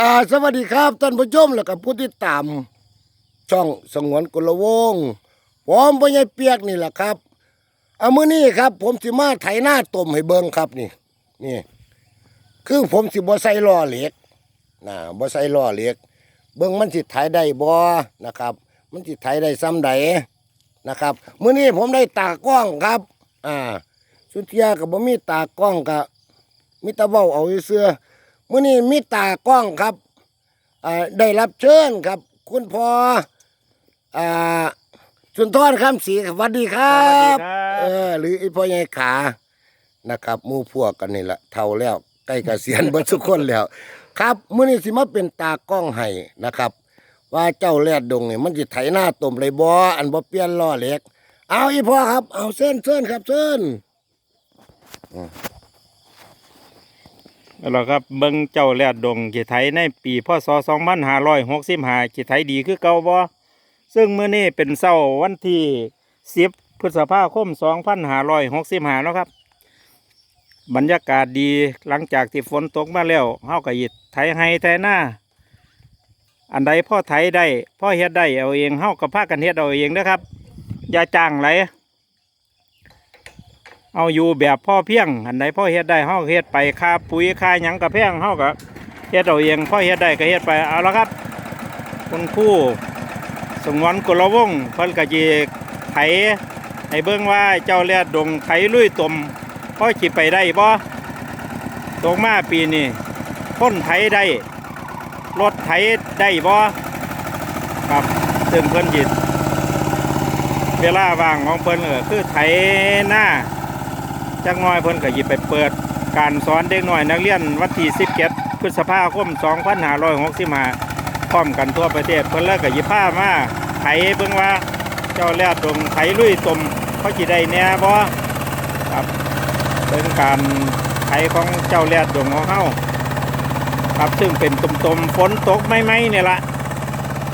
อ่าสวัสดีครับท่านผู้ชมแล้วก็ผู้ที่ตามช่องสงวนกุลวงศ์ผมพ่อใหญ่เปียกนี่แหละครับเอามื้อนี้ครับ ผมสิมาไถหน้าต้มให้เบิ่งครับนี่ นี่ คือผมสิบ่ใส่ล้อเหล็กนะบ่ใส่ล้อเหล็ก เบิ่งมันสิไถได้บ่นะครับ มันสิไถได้ซ้ำใดนะครับมื้อนี้ผมได้ตากล้องครับ อ่า สุดเทียก็บ่มีตากล้องก็มีแตะเว้าเอาเสื้อๆ มื้อนี้มีตากล้องครับอ่าได้รับเชิญครับ คุณพ่ออ่าสุนทรคำศรีสวัสดีครับสวัสดีครับเออหรือไอ้พ่อใหญ่ขานะครับหมู่พวกกันนี่แหละเท่าแล้วใกล้เกษียณเบิดทุกคนแล้ว ครับมื้อนี้สิมาเป็นตากล้องให้นะครับ ว่าเจ้าแรดดงนี่มันสิไถหน้าต้มเลยบ่อันบ่เปลี่ยนล้อเหล็ก เอาอีพ่อครับ เอาเส้นเส้นครับเส้น แล้วครับเบิ่งเจ้าแรดดงขีไทยในปีพศ2565ขีไทยดีคือเก่าบ่ซึ่งเมื้อนี้เป็นเช้าวันที่10พฤษภาคม2565แล้วครับ บรรยากาศดีหลังจากที่ฝนตกมาแล้วเฮาก็หยิดไถให้ไถหน้าอันใดพ่อไถได้พ่อเฮ็ดได้เอาเองเฮาก็พากันเฮ็ดเอาเองนะครับ อย่าจ้างไหล เอาอยู่แบบพ่อเพียงอันไหนพ่อเฮ็ดได้เฮาก็เฮ็ดไปค่าปุ๋ยค่าหยังกระแพงเฮาก็เฮ็ดเอาเองพ่อเฮ็ดได้ก็เฮ็ดไปเอาละครับคุณครูสงวนกุลวงเพิ่นก็สิไถให้เบิ่งว่าเจ้าแลดดงไถลุยตมพ่อสิไปได้บ่ตรงมาปีนี้คนไถได้รถไถได้บ่ครับซึ่งเพิ่นหยิดเวลาว่างของเพิ่นก็คือไถหน้า จักน้อยเพิ่นก็หยิบไปเปิด การสอนเด็กน้อยนักเรียนวันที่17พฤษภาคม2565พร้อมกันทั่วประเทศเพิ่นเลยก็หยิบผ้ามาไถเบิ่งว่าเจ้าแลดตรงไถลุยตมเขาสิได้แหน่บ่ครับเป็นการไถของเจ้าแลดดงของเฮาครับซึ่งเป็นตุ่มๆฝนตกไม่ไหมเนี่ยละ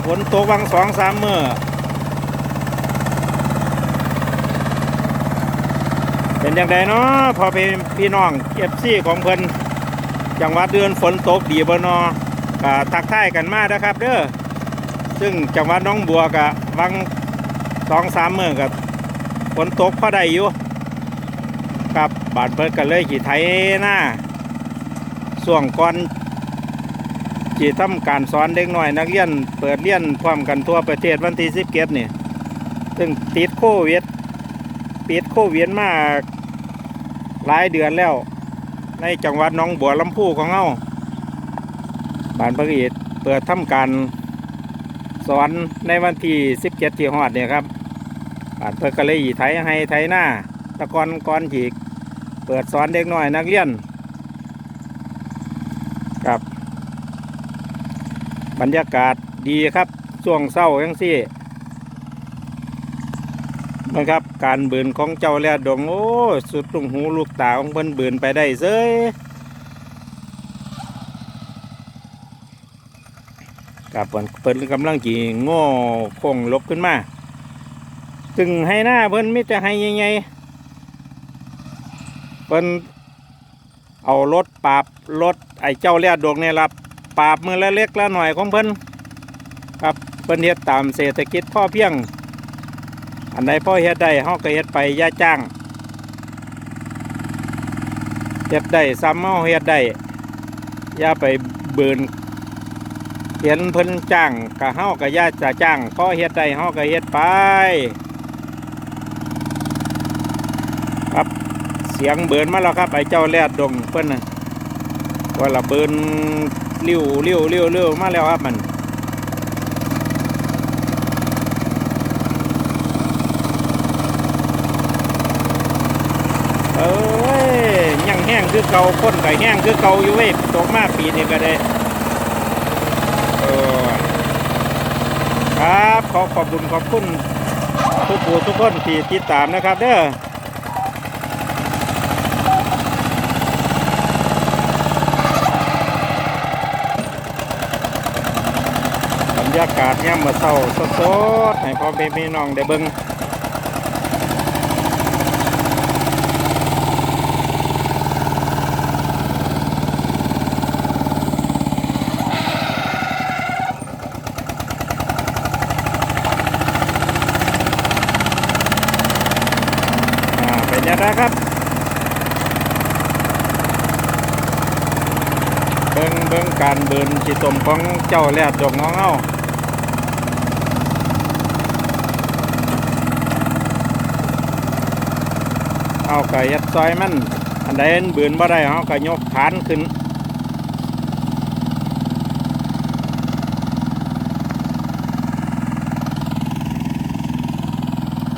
ฝนตกวังสองสามเมื้อ เป็นอย่างไรเนาะพอเป็นพี่น้องเอฟซีของเพิ่นจังหวัดเดือนฝนตกดีบนอก็ทักทายกันมานะครับ เด้อซึ่งจังหวัดน้องบัวก็วังสองสามเมื้อก็ฝนตกพอได้อยู่ครับบาดเพิ่นก็เลยขี่ไถหน้าส่วงก่อนจีทำการสอนเด็กน้อยนักเรียนเปิดเรียนพร้อมกันทั่วประเทศวันที่สิบเกตนี่ซึ่งติดโควิดปิดโควิดมาก หลายเดือนแล้ว ในจังหวัดน้องบัวลำพูของเฮาบ้านพระอีดเปิดทำการสอนในวันที่17ที่ฮอดเนี่ยครับบ้านเพิ่นก็เลยไถให้ไถหน้าตะกอนกอนฉีกเปิดสอนเด็กน้อยนักเรียนครับ บรรยากาศดีครับช่วงเศร้าจังซี่ นะครับ การเบืนของเจ้าแลดงโอ้สุดลุงหูลูกตาของเพิ่นเบืนไปได้เซ้ยกับเพิ่นเพิ่นกำลังจีโง่คงลบขึ้นมาถึงให้หน้าเพิ่นมิจะให้ยังไงเพิ่นเอารถปราบรถไอ้เจ้าแลดงเนี่ยรับปราบมือละเล็กละหน่อยของเพิ่นครับเพิ่นเฮ็ดตามเศรษฐกิจพ่อเพียง อันใดพ่อเฮ็ดได้เฮาก็เฮ็ดไปย่าจ้างเฮ็ดได้ซ้ำเฮาเฮ็ดได้ย่าไปเบินเห็นเพิ่นจ้างก็เฮาก็อย่าจะจ้างพ่อเฮ็ดได้เฮาก็เฮ็ดไป ครับเสียงเบินมาแล้วครับไอ้เจ้าแรดดงเพิ่นน่ะว่าละเบินเริ้วเริ้วเริ้วเริ้วมาแล้วครับมัน เอ้ยยังแห้ง คือเก่าคนไก่แห้งคือเกาอยู่เว้ยตกมาปีนี้ก็ได้ครับขอขอบคุณขอบคุณทุกผู้ทุกคนที่ติดตามนะครับเด้อบรรยากาศย่ำมาเศร้าสดๆให้พ่อแม่พี่น้องได้เบิ่ง ค ยังไงครับเบิ้งเบิ้งการเบินสีตมของเจ้าแรดดอกงองเงาเอาไก่ยัดซอยมัน อันใดเบืนบ่ได้เอาก็ยกฐานขึ้น